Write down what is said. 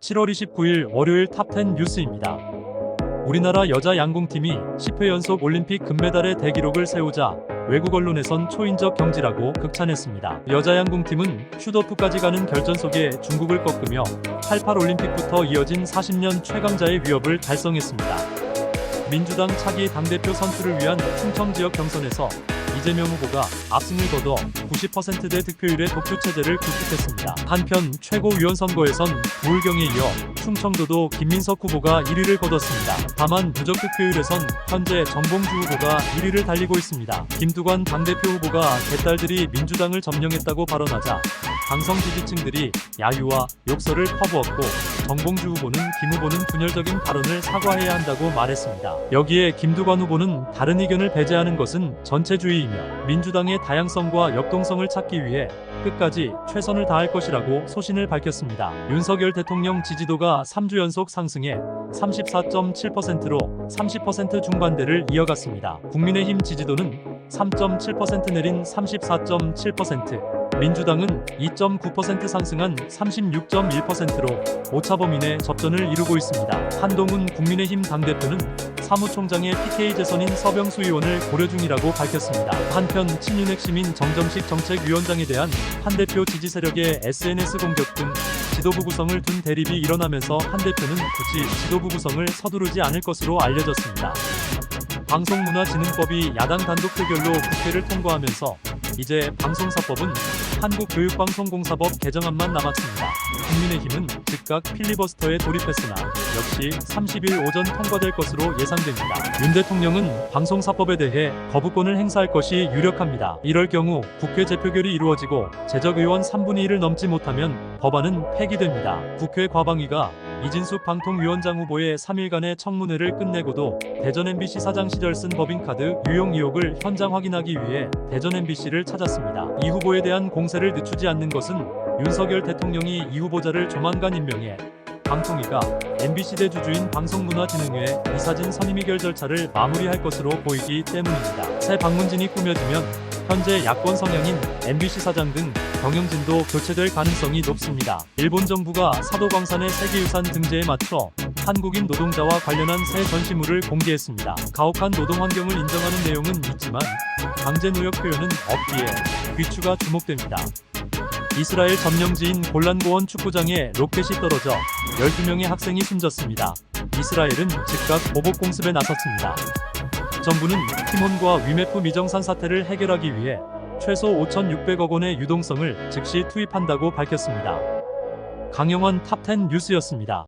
7월 29일 월요일 탑10 뉴스입니다. 우리나라 여자 양궁팀이 10회 연속 올림픽 금메달의 대기록을 세우자 외국 언론에선 초인적 경지라고 극찬했습니다. 여자 양궁팀은 슈더프까지 가는 결전 속에 중국을 꺾으며 88 올림픽부터 이어진 40년 최강자의 위협을 달성했습니다. 민주당 차기 당대표 선출을 위한 충청 지역 경선에서 이재명 후보가 압승을 거둬 90%대 득표율의 독주 체제를 구축했습니다. 한편 최고위원 선거에선 부울경에 이어 충청도도 김민석 후보가 1위를 거뒀습니다. 다만 누적 득표율에선 현재 정봉주 후보가 1위를 달리고 있습니다. 김두관 당대표 후보가 개딸들이 민주당을 점령했다고 발언하자 강성 지지층들이 야유와 욕설을 퍼부었고 정봉주 후보는 김 후보는 분열적인 발언을 사과해야 한다고 말했습니다. 여기에 김두관 후보는 다른 의견을 배제하는 것은 전체주의이며 민주당의 다양성과 역동성을 찾기 위해 끝까지 최선을 다할 것이라고 소신을 밝혔습니다. 윤석열 대통령 지지도가 3주 연속 상승해 34.7%로 30% 중반대를 이어갔습니다. 국민의힘 지지도는 3.7% 내린 34.7%, 민주당은 2.9% 상승한 36.1%로 오차 범위 내 접전을 이루고 있습니다. 한동훈 국민의힘 당대표는 사무총장의 PK 재선인 서병수 의원을 고려 중이라고 밝혔습니다. 한편 친윤 핵심인 정점식 정책위원장에 대한 한 대표 지지 세력의 SNS 공격 등 지도부 구성을 둔 대립이 일어나면서 한 대표는 굳이 지도부 구성을 서두르지 않을 것으로 알려졌습니다. 방송문화진흥법이 야당 단독 표결로 국회를 통과하면서 이제 방송사법은 한국교육방송공사법 개정안만 남았습니다. 국민의힘은 즉각 필리버스터에 돌입했으나 역시 30일 오전 통과될 것으로 예상됩니다. 윤 대통령은 방송사법에 대해 거부권을 행사할 것이 유력합니다. 이럴 경우 국회 재표결이 이루어지고 재적의원 3분의 1을 넘지 못하면 법안은 폐기됩니다. 국회 과방위가 이진숙 방통위원장 후보의 3일간의 청문회를 끝내고도 대전 MBC 사장 시절 쓴 법인카드 유용 의혹을 현장 확인하기 위해 대전 MBC를 찾았습니다. 이 후보에 대한 공세를 늦추지 않는 것은 윤석열 대통령이 이 후보자를 조만간 임명해 방통위가 MBC 대주주인 방송문화진흥회 이사진 선임 의결 절차를 마무리할 것으로 보이기 때문입니다. 새 방문진이 꾸며지면 현재 야권 성향인 MBC 사장 등 경영진도 교체될 가능성이 높습니다. 일본 정부가 사도광산의 세계유산 등재에 맞춰 한국인 노동자와 관련한 새 전시물을 공개했습니다. 가혹한 노동 환경을 인정하는 내용은 있지만 강제 노역 표현은 없기에 귀추가 주목됩니다. 이스라엘 점령지인 골란고원 축구장에 로켓이 떨어져 12명의 학생이 숨졌습니다. 이스라엘은 즉각 보복 공습에 나섰습니다. 정부는 팀원과 위메프 미정산 사태를 해결하기 위해 최소 5,600억 원의 유동성을 즉시 투입한다고 밝혔습니다. 강영원 탑10 뉴스였습니다.